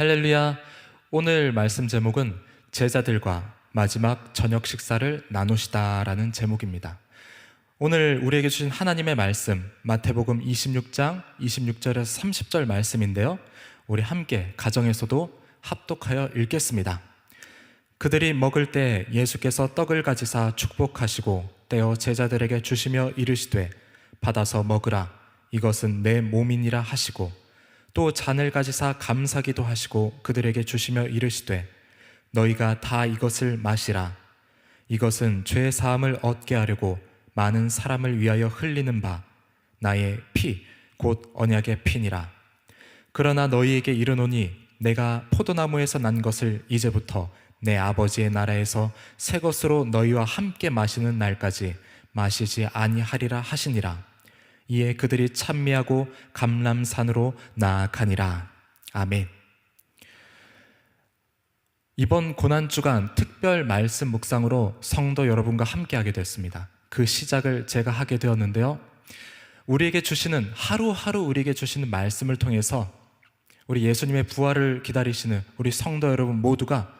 할렐루야. 오늘 말씀 제목은 제자들과 마지막 저녁 식사를 나누시다라는 제목입니다. 오늘 우리에게 주신 하나님의 말씀 마태복음 26장 26절에서 30절 말씀인데요. 우리 함께 가정에서도 합독하여 읽겠습니다. 그들이 먹을 때 예수께서 떡을 가지사 축복하시고 떼어 제자들에게 주시며 이르시되 받아서 먹으라 이것은 내 몸이니라 하시고 또 잔을 가지사 감사기도 하시고 그들에게 주시며 이르시되 너희가 다 이것을 마시라. 이것은 죄 사함을 얻게 하려고 많은 사람을 위하여 흘리는 바 나의 피 곧 언약의 피니라. 그러나 너희에게 이르노니 내가 포도나무에서 난 것을 이제부터 내 아버지의 나라에서 새 것으로 너희와 함께 마시는 날까지 마시지 아니하리라 하시니라 이에 그들이 찬미하고 감람산으로 나아가니라 아멘 이번 고난 주간 특별 말씀 묵상으로 성도 여러분과 함께하게 됐습니다. 그 시작을 제가 하게 되었는데요. 우리에게 주시는 하루하루 우리에게 주시는 말씀을 통해서 우리 예수님의 부활을 기다리시는 우리 성도 여러분 모두가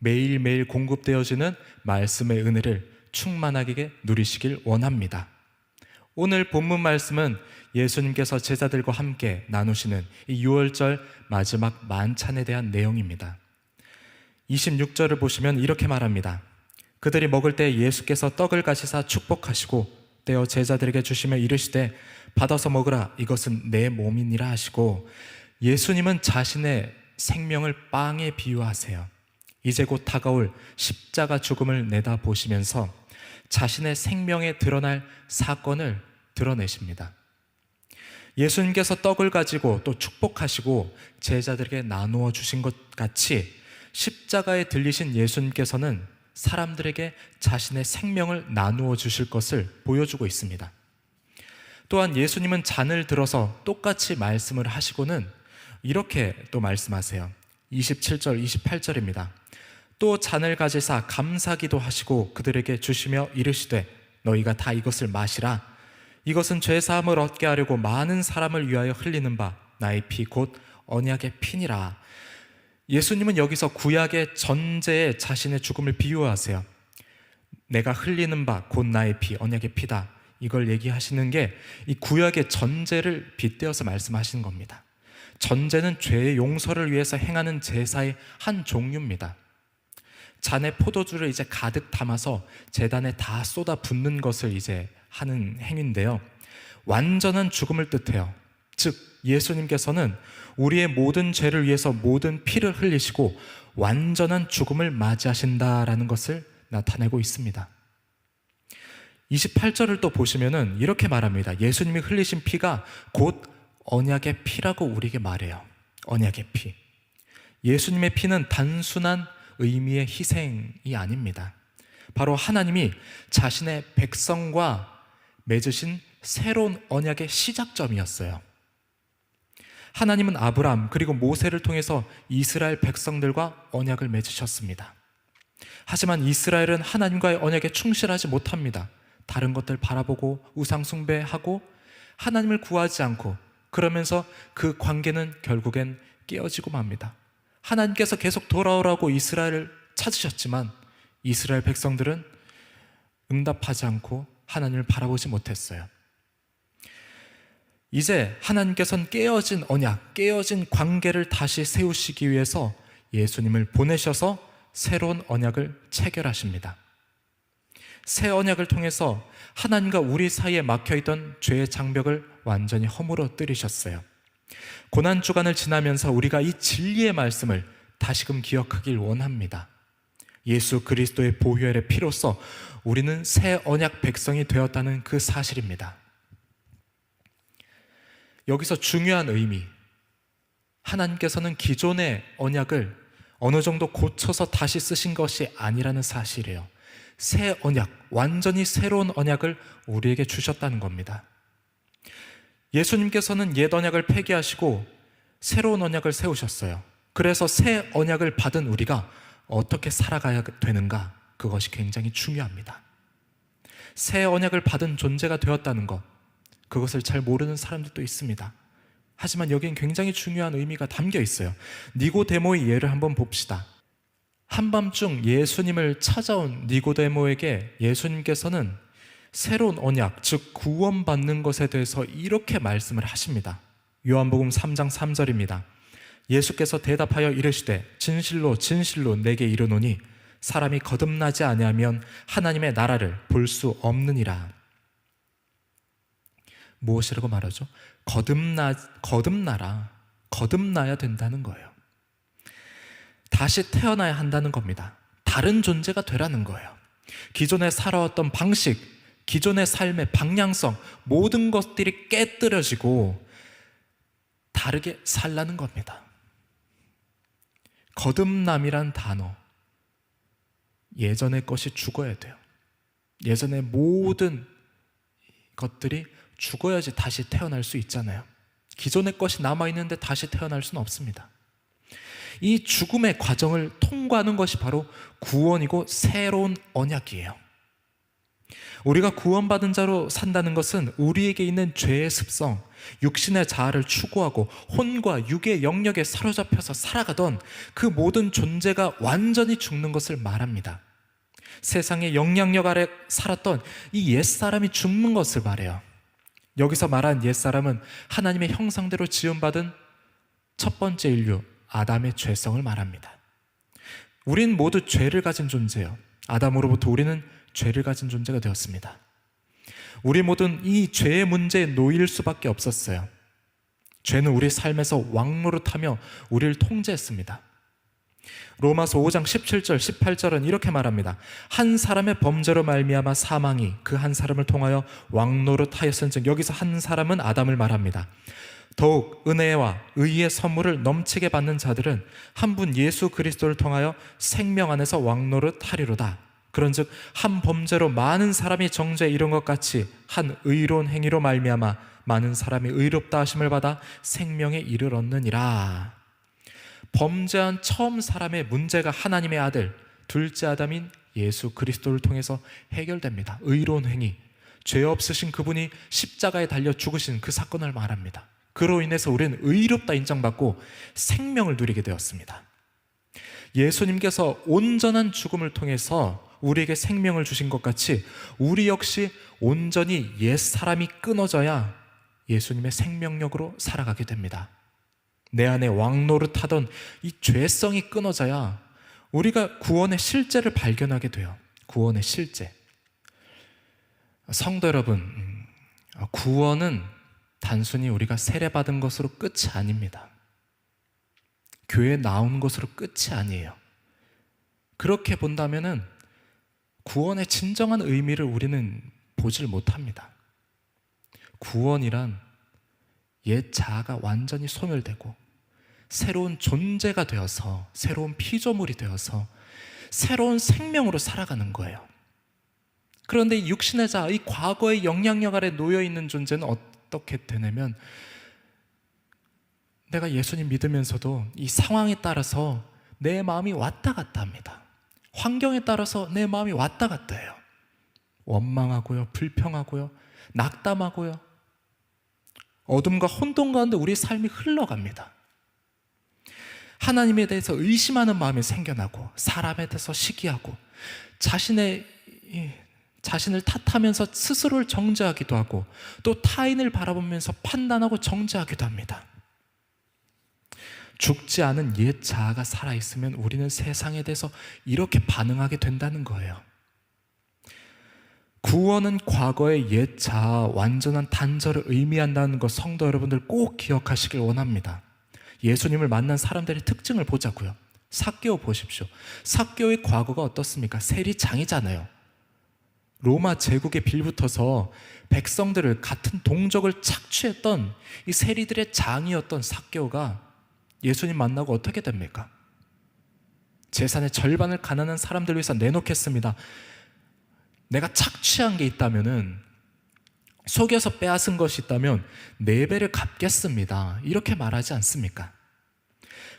매일매일 공급되어지는 말씀의 은혜를 충만하게 누리시길 원합니다. 오늘 본문 말씀은 예수님께서 제자들과 함께 나누시는 이 6월절 마지막 만찬에 대한 내용입니다. 26절을 보시면 이렇게 말합니다. 그들이 먹을 때 예수께서 떡을 가시사 축복하시고 떼어 제자들에게 주시며 이르시되 받아서 먹으라 이것은 내 몸이니라 하시고 예수님은 자신의 생명을 빵에 비유하세요. 이제 곧 다가올 십자가 죽음을 내다 보시면서 자신의 생명에 드러날 사건을 드러내십니다. 예수님께서 떡을 가지고 또 축복하시고 제자들에게 나누어 주신 것 같이 십자가에 들리신 예수님께서는 사람들에게 자신의 생명을 나누어 주실 것을 보여주고 있습니다. 또한 예수님은 잔을 들어서 똑같이 말씀을 하시고는 이렇게 또 말씀하세요. 27절, 28절입니다. 또 잔을 가지사 감사기도 하시고 그들에게 주시며 이르시되 너희가 다 이것을 마시라. 이것은 죄 사함을 얻게 하려고 많은 사람을 위하여 흘리는 바 나의 피 곧 언약의 피니라. 예수님은 여기서 구약의 전제에 자신의 죽음을 비유하세요. 내가 흘리는 바 곧 나의 피, 언약의 피다. 이걸 얘기하시는 게 이 구약의 전제를 빗대어서 말씀하시는 겁니다. 전제는 죄의 용서를 위해서 행하는 제사의 한 종류입니다. 잔에 포도주를 이제 가득 담아서 재단에 다 쏟아 붓는 것을 이제 하는 행위인데요. 완전한 죽음을 뜻해요. 즉, 예수님께서는 우리의 모든 죄를 위해서 모든 피를 흘리시고 완전한 죽음을 맞이하신다라는 것을 나타내고 있습니다. 28절을 또 보시면은 이렇게 말합니다. 예수님이 흘리신 피가 곧 언약의 피라고 우리에게 말해요. 언약의 피. 예수님의 피는 단순한 의미의 희생이 아닙니다. 바로 하나님이 자신의 백성과 맺으신 새로운 언약의 시작점이었어요. 하나님은 아브람 그리고 모세를 통해서 이스라엘 백성들과 언약을 맺으셨습니다. 하지만 이스라엘은 하나님과의 언약에 충실하지 못합니다. 다른 것들 바라보고 우상 숭배하고 하나님을 구하지 않고 그러면서 그 관계는 결국엔 깨어지고 맙니다. 하나님께서 계속 돌아오라고 이스라엘을 찾으셨지만 이스라엘 백성들은 응답하지 않고 하나님을 바라보지 못했어요. 이제 하나님께서는 깨어진 언약, 깨어진 관계를 다시 세우시기 위해서 예수님을 보내셔서 새로운 언약을 체결하십니다. 새 언약을 통해서 하나님과 우리 사이에 막혀있던 죄의 장벽을 완전히 허물어 뜨리셨어요. 고난 주간을 지나면서 우리가 이 진리의 말씀을 다시금 기억하길 원합니다. 예수 그리스도의 보혈의 피로써 우리는 새 언약 백성이 되었다는 그 사실입니다. 여기서 중요한 의미. 하나님께서는 기존의 언약을 어느 정도 고쳐서 다시 쓰신 것이 아니라는 사실이에요. 새 언약, 완전히 새로운 언약을 우리에게 주셨다는 겁니다. 예수님께서는 옛 언약을 폐기하시고 새로운 언약을 세우셨어요. 그래서 새 언약을 받은 우리가 어떻게 살아가야 되는가? 그것이 굉장히 중요합니다. 새 언약을 받은 존재가 되었다는 것, 그것을 잘 모르는 사람들도 있습니다. 하지만 여기엔 굉장히 중요한 의미가 담겨 있어요. 니고데모의 예를 한번 봅시다. 한밤중 예수님을 찾아온 니고데모에게 예수님께서는 새로운 언약, 즉 구원받는 것에 대해서 이렇게 말씀을 하십니다. 요한복음 3장 3절입니다. 예수께서 대답하여 이르시되 진실로 진실로 내게 이르노니 사람이 거듭나지 아니하면 하나님의 나라를 볼 수 없느니라. 무엇이라고 말하죠? 거듭나 거듭나라. 거듭나야 된다는 거예요. 다시 태어나야 한다는 겁니다. 다른 존재가 되라는 거예요. 기존에 살아왔던 방식, 기존의 삶의 방향성, 모든 것들이 깨뜨려지고 다르게 살라는 겁니다. 거듭남이란 단어. 예전의 것이 죽어야 돼요. 예전의 모든 것들이 죽어야지 다시 태어날 수 있잖아요. 기존의 것이 남아있는데 다시 태어날 수는 없습니다. 이 죽음의 과정을 통과하는 것이 바로 구원이고 새로운 언약이에요. 우리가 구원받은 자로 산다는 것은 우리에게 있는 죄의 습성, 육신의 자아를 추구하고 혼과 육의 영역에 사로잡혀서 살아가던 그 모든 존재가 완전히 죽는 것을 말합니다. 세상의 영향력 아래 살았던 이 옛사람이 죽는 것을 말해요. 여기서 말한 옛사람은 하나님의 형상대로 지음받은 첫 번째 인류, 아담의 죄성을 말합니다. 우린 모두 죄를 가진 존재예요. 아담으로부터 우리는 죄를 가진 존재가 되었습니다. 우리 모두는 이 죄의 문제에 놓일 수밖에 없었어요. 죄는 우리 삶에서 왕노릇하며 우리를 통제했습니다. 로마서 5장 17절 18절은 이렇게 말합니다. 한 사람의 범죄로 말미암아 사망이 그 한 사람을 통하여 왕노릇하였은즉 여기서 한 사람은 아담을 말합니다. 더욱 은혜와 의의 선물을 넘치게 받는 자들은 한 분 예수 그리스도를 통하여 생명 안에서 왕노릇하리로다. 그런즉 한 범죄로 많은 사람이 정죄에 이른 것 같이 한 의로운 행위로 말미암아 많은 사람이 의롭다 하심을 받아 생명에 이르렀느니라. 범죄한 처음 사람의 문제가 하나님의 아들 둘째 아담인 예수 그리스도를 통해서 해결됩니다. 의로운 행위, 죄 없으신 그분이 십자가에 달려 죽으신 그 사건을 말합니다. 그로 인해서 우리는 의롭다 인정받고 생명을 누리게 되었습니다. 예수님께서 온전한 죽음을 통해서 우리에게 생명을 주신 것 같이 우리 역시 온전히 옛 사람이 끊어져야 예수님의 생명력으로 살아가게 됩니다. 내 안에 왕노릇 하던 이 죄성이 끊어져야 우리가 구원의 실제를 발견하게 돼요. 구원의 실제. 성도 여러분, 음, 구원은 단순히 우리가 세례받은 것으로 끝이 아닙니다. 교회 나온 것으로 끝이 아니에요. 그렇게 본다면은 구원의 진정한 의미를 우리는 보질 못합니다. 구원이란 옛 자아가 완전히 소멸되고 새로운 존재가 되어서 새로운 피조물이 되어서 새로운 생명으로 살아가는 거예요. 그런데 이 육신의 자아, 이 과거의 영향력 아래 놓여 있는 존재는 어떻게 되냐면 내가 예수님 믿으면서도 이 상황에 따라서 내 마음이 왔다 갔다 합니다. 환경에 따라서 내 마음이 왔다 갔다 해요. 원망하고요, 불평하고요, 낙담하고요. 어둠과 혼돈 가운데 우리 삶이 흘러갑니다. 하나님에 대해서 의심하는 마음이 생겨나고 사람에 대해서 시기하고 자신의 자신을 탓하면서 스스로를 정죄하기도 하고 또 타인을 바라보면서 판단하고 정죄하기도 합니다. 죽지 않은 옛 자아가 살아있으면 우리는 세상에 대해서 이렇게 반응하게 된다는 거예요. 구원은 과거의 옛 자아 완전한 단절을 의미한다는 것 성도 여러분들 꼭 기억하시길 원합니다. 예수님을 만난 사람들의 특징을 보자고요. 사개오 보십시오. 사개오의 과거가 어떻습니까? 세리장이잖아요. 로마 제국에 빌붙어서 백성들을 같은 동족을 착취했던 이 세리들의 장이었던 사개오가 예수님 만나고 어떻게 됩니까? 재산의 절반을 가난한 사람들 위해서 내놓겠습니다. 내가 착취한 게 있다면은 속여서 빼앗은 것이 있다면 네 배를 갚겠습니다. 이렇게 말하지 않습니까?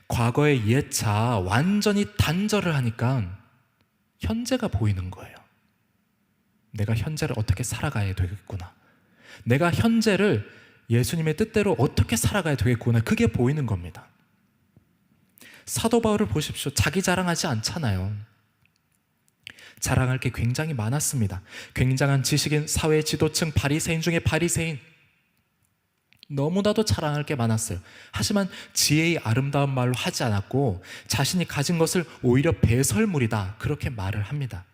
과거의 옛 자아 완전히 단절을 하니까 현재가 보이는 거예요. 내가 현재를 어떻게 살아가야 되겠구나. 내가 현재를 예수님의 뜻대로 어떻게 살아가야 되겠구나. 그게 보이는 겁니다. 사도 바울을 보십시오. 자기 자랑하지 않잖아요. 자랑할 게 굉장히 많았습니다. 굉장한 지식인, 사회 지도층, 바리새인 중에 바리새인. 너무나도 자랑할 게 많았어요. 하지만 지혜의 아름다운 말로 하지 않았고 자신이 가진 것을 오히려 배설물이다. 그렇게 말을 합니다.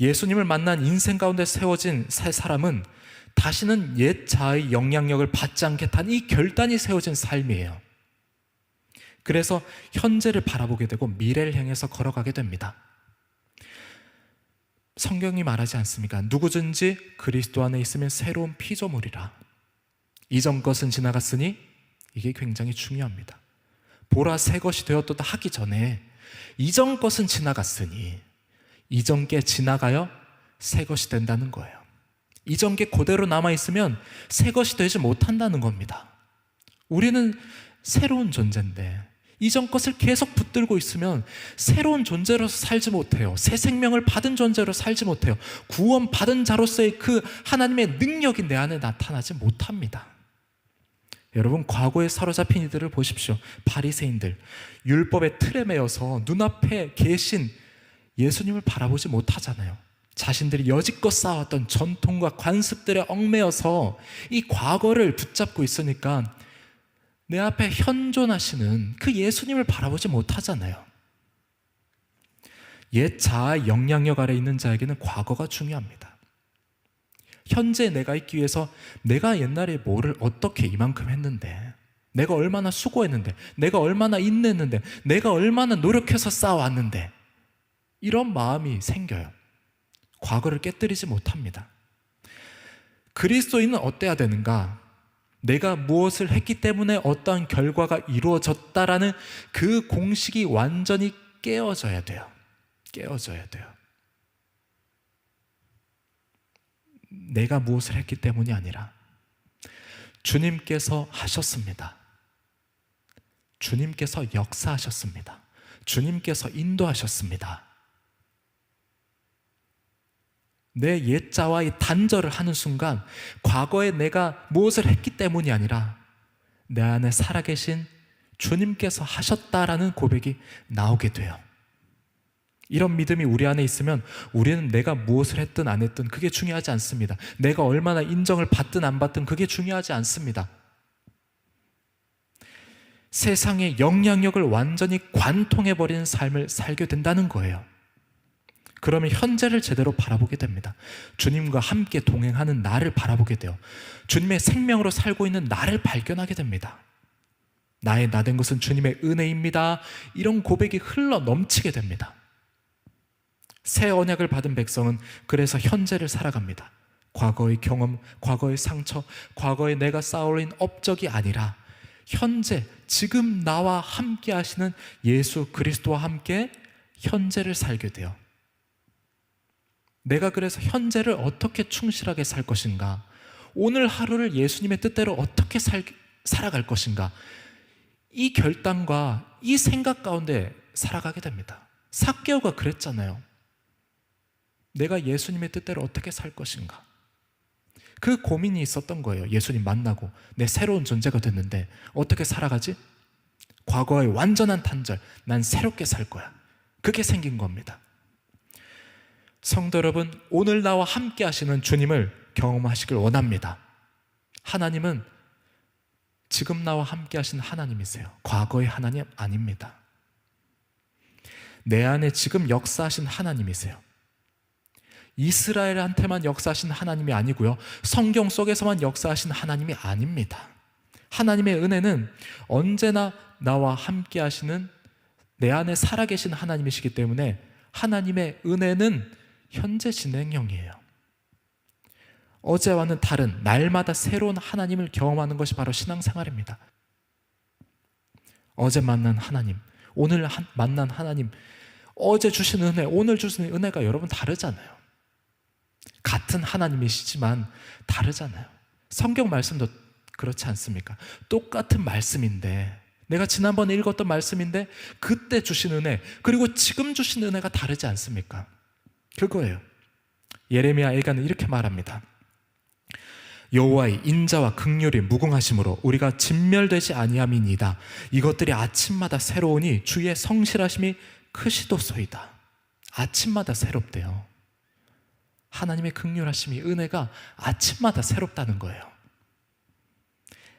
예수님을 만난 인생 가운데 세워진 새 사람은 다시는 옛 자의 영향력을 받지 않겠다는 이 결단이 세워진 삶이에요. 그래서 현재를 바라보게 되고 미래를 향해서 걸어가게 됩니다. 성경이 말하지 않습니까? 누구든지 그리스도 안에 있으면 새로운 피조물이라. 이전 것은 지나갔으니 이게 굉장히 중요합니다. 보라 새 것이 되었다 하기 전에 이전 것은 지나갔으니 이전 게 지나가요 새 것이 된다는 거예요. 이전 게 그대로 남아 있으면 새 것이 되지 못한다는 겁니다. 우리는 새로운 존재인데 이전 것을 계속 붙들고 있으면 새로운 존재로서 살지 못해요. 새 생명을 받은 존재로 살지 못해요. 구원 받은 자로서의 그 하나님의 능력이 내 안에 나타나지 못합니다. 여러분 과거에 사로잡힌 이들을 보십시오. 바리새인들 율법의 틀에 매여서 눈앞에 계신 예수님을 바라보지 못하잖아요. 자신들이 여지껏 쌓아왔던 전통과 관습들에 얽매여서 이 과거를 붙잡고 있으니까 내 앞에 현존하시는 그 예수님을 바라보지 못하잖아요. 옛 자아 영향력 아래 있는 자에게는 과거가 중요합니다. 현재 내가 있기 위해서 내가 옛날에 뭐를 어떻게 이만큼 했는데, 내가 얼마나 수고했는데, 내가 얼마나 인냈는데, 내가 얼마나 노력해서 쌓아왔는데, 이런 마음이 생겨요. 과거를 깨뜨리지 못합니다. 그리스도인은 어때야 되는가? 내가 무엇을 했기 때문에 어떠한 결과가 이루어졌다라는 그 공식이 완전히 깨어져야 돼요. 깨어져야 돼요. 내가 무엇을 했기 때문이 아니라 주님께서 하셨습니다. 주님께서 역사하셨습니다. 주님께서 인도하셨습니다. 내 옛자와의 단절을 하는 순간 과거에 내가 무엇을 했기 때문이 아니라 내 안에 살아계신 주님께서 하셨다라는 고백이 나오게 돼요. 이런 믿음이 우리 안에 있으면 우리는 내가 무엇을 했든 안 했든 그게 중요하지 않습니다. 내가 얼마나 인정을 받든 안 받든 그게 중요하지 않습니다. 세상의 영향력을 완전히 관통해버리는 삶을 살게 된다는 거예요. 그러면 현재를 제대로 바라보게 됩니다. 주님과 함께 동행하는 나를 바라보게 돼요. 주님의 생명으로 살고 있는 나를 발견하게 됩니다. 나의 나 된 것은 주님의 은혜입니다. 이런 고백이 흘러 넘치게 됩니다. 새 언약을 받은 백성은 그래서 현재를 살아갑니다. 과거의 경험, 과거의 상처, 과거에 내가 쌓아올린 업적이 아니라 현재, 지금 나와 함께 하시는 예수 그리스도와 함께 현재를 살게 돼요. 내가 그래서 현재를 어떻게 충실하게 살 것인가? 오늘 하루를 예수님의 뜻대로 어떻게 살, 살아갈 것인가? 이 결단과 이 생각 가운데 살아가게 됩니다. 사개오가 그랬잖아요. 내가 예수님의 뜻대로 어떻게 살 것인가? 그 고민이 있었던 거예요. 예수님 만나고 내 새로운 존재가 됐는데 어떻게 살아가지? 과거의 완전한 단절, 난 새롭게 살 거야. 그게 생긴 겁니다. 성도 여러분, 오늘 나와 함께 하시는 주님을 경험하시길 원합니다. 하나님은 지금 나와 함께 하신 하나님이세요. 과거의 하나님 아닙니다. 내 안에 지금 역사하신 하나님이세요. 이스라엘한테만 역사하신 하나님이 아니고요. 성경 속에서만 역사하신 하나님이 아닙니다. 하나님의 은혜는 언제나 나와 함께 하시는 내 안에 살아계신 하나님이시기 때문에 하나님의 은혜는 현재 진행형이에요. 어제와는 다른 날마다 새로운 하나님을 경험하는 것이 바로 신앙생활입니다. 어제 만난 하나님, 오늘 한, 만난 하나님, 어제 주신 은혜, 오늘 주신 은혜가 여러분 다르잖아요. 같은 하나님이시지만 다르잖아요. 성경 말씀도 그렇지 않습니까? 똑같은 말씀인데, 내가 지난번에 읽었던 말씀인데, 그때 주신 은혜, 그리고 지금 주신 은혜가 다르지 않습니까? 그거예요. 예레미야 애가는 이렇게 말합니다. 여호와의 인자와 극률이 무궁하심으로 우리가 진멸되지 아니함이니이다. 이것들이 아침마다 새로우니 주의 성실하심이 크시도소이다. 아침마다 새롭대요. 하나님의 극률하심이 은혜가 아침마다 새롭다는 거예요.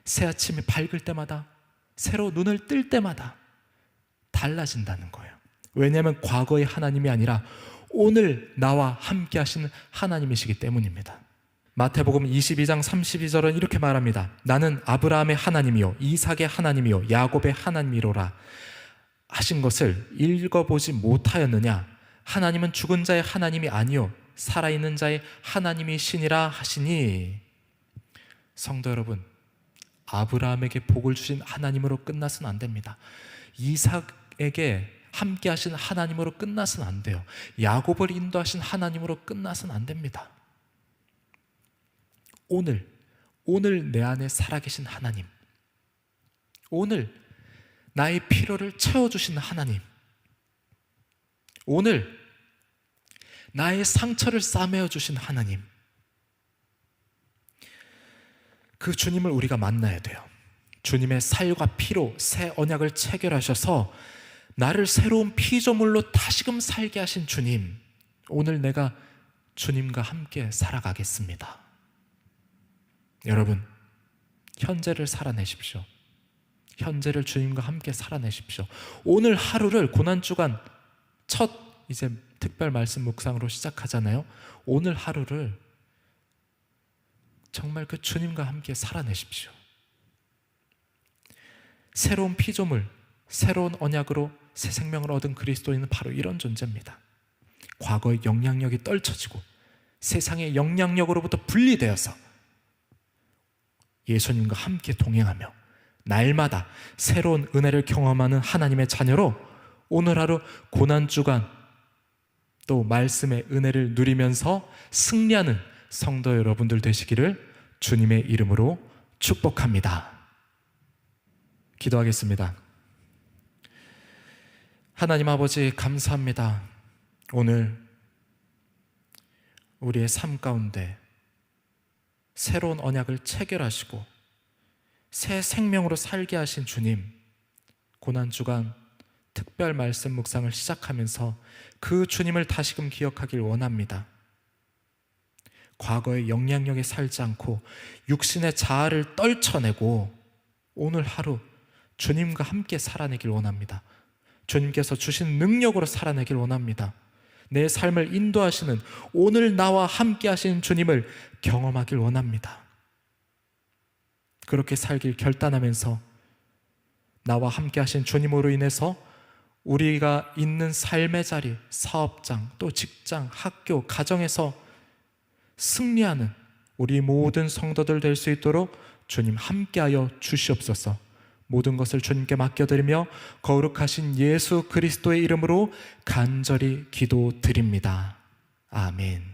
새 아침이 밝을 때마다 새로 눈을 뜰 때마다 달라진다는 거예요. 왜냐하면 과거의 하나님이 아니라 오늘 나와 함께 하시는 하나님이시기 때문입니다. 마태복음 22장 32절은 이렇게 말합니다. 나는 아브라함의 하나님이요 이삭의 하나님이요 야곱의 하나님이로라 하신 것을 읽어보지 못하였느냐? 하나님은 죽은 자의 하나님이 아니요 살아있는 자의 하나님이시니라 하시니 성도 여러분 아브라함에게 복을 주신 하나님으로 끝나서는 안 됩니다. 이삭에게 함께 하신 하나님으로 끝나서는 안 돼요. 야곱을 인도하신 하나님으로 끝나서는 안 됩니다. 오늘, 오늘 내 안에 살아계신 하나님. 오늘 나의 필요를 채워 주신 하나님. 오늘 나의 상처를 싸매어 주신 하나님. 그 주님을 우리가 만나야 돼요. 주님의 살과 피로 새 언약을 체결하셔서 나를 새로운 피조물로 다시금 살게 하신 주님. 오늘 내가 주님과 함께 살아가겠습니다. 여러분, 현재를 살아내십시오. 현재를 주님과 함께 살아내십시오. 오늘 하루를 고난주간 첫 이제 특별 말씀 묵상으로 시작하잖아요. 오늘 하루를 정말 그 주님과 함께 살아내십시오. 새로운 피조물, 새로운 언약으로 새 생명을 얻은 그리스도인은 바로 이런 존재입니다. 과거의 영향력이 떨쳐지고 세상의 영향력으로부터 분리되어서 예수님과 함께 동행하며 날마다 새로운 은혜를 경험하는 하나님의 자녀로 오늘 하루 고난 주간 또 말씀의 은혜를 누리면서 승리하는 성도 여러분들 되시기를 주님의 이름으로 축복합니다. 기도하겠습니다. 하나님 아버지 감사합니다. 오늘 우리의 삶 가운데 새로운 언약을 체결하시고 새 생명으로 살게 하신 주님, 고난 주간 특별 말씀 묵상을 시작하면서 그 주님을 다시금 기억하길 원합니다. 과거의 영향력에 살지 않고 육신의 자아를 떨쳐내고 오늘 하루 주님과 함께 살아내길 원합니다. 주님께서 주신 능력으로 살아내길 원합니다. 내 삶을 인도하시는 오늘 나와 함께 하신 주님을 경험하길 원합니다. 그렇게 살길 결단하면서 나와 함께 하신 주님으로 인해서 우리가 있는 삶의 자리, 사업장, 또 직장, 학교, 가정에서 승리하는 우리 모든 성도들 될 수 있도록 주님 함께하여 주시옵소서. 모든 것을 주님께 맡겨드리며 거룩하신 예수 그리스도의 이름으로 간절히 기도드립니다. 아멘.